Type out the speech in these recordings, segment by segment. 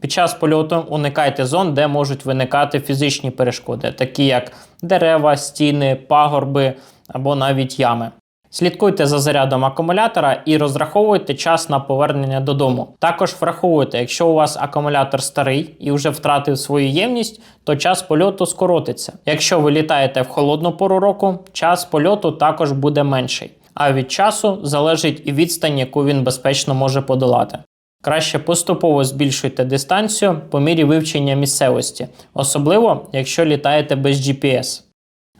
Під час польоту уникайте зон, де можуть виникати фізичні перешкоди, такі як дерева, стіни, пагорби або навіть ями. Слідкуйте за зарядом акумулятора і розраховуйте час на повернення додому. Також враховуйте, якщо у вас акумулятор старий і вже втратив свою ємність, то час польоту скоротиться. Якщо ви літаєте в холодну пору року, час польоту також буде менший. А від часу залежить і відстань, яку він безпечно може подолати. Краще поступово збільшуйте дистанцію по мірі вивчення місцевості, особливо якщо літаєте без GPS.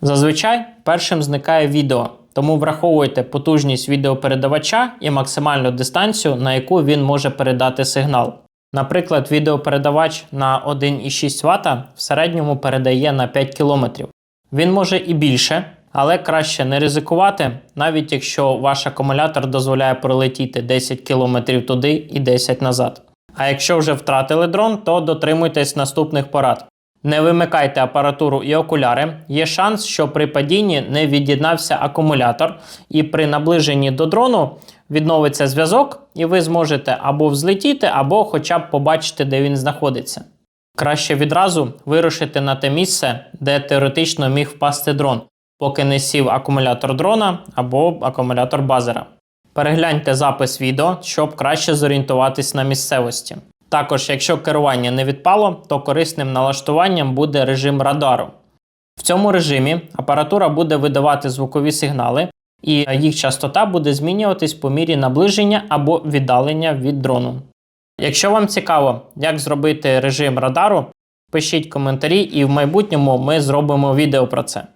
Зазвичай першим зникає відео, тому враховуйте потужність відеопередавача і максимальну дистанцію, на яку він може передати сигнал. Наприклад, відеопередавач на 1,6 Вт в середньому передає на 5 км. Він може і більше, але краще не ризикувати, навіть якщо ваш акумулятор дозволяє пролетіти 10 км туди і 10 назад. А якщо вже втратили дрон, то дотримуйтесь наступних порад. Не вимикайте апаратуру і окуляри. Є шанс, що при падінні не від'єднався акумулятор, і при наближенні до дрону відновиться зв'язок, і ви зможете або взлетіти, або хоча б побачити, де він знаходиться. Краще відразу вирушити на те місце, де теоретично міг впасти дрон, поки не сів акумулятор дрона або акумулятор базера. Перегляньте запис відео, щоб краще зорієнтуватись на місцевості. Також, якщо керування не відпало, то корисним налаштуванням буде режим радару. В цьому режимі апаратура буде видавати звукові сигнали, і їх частота буде змінюватись по мірі наближення або віддалення від дрону. Якщо вам цікаво, як зробити режим радару, пишіть коментарі, і в майбутньому ми зробимо відео про це.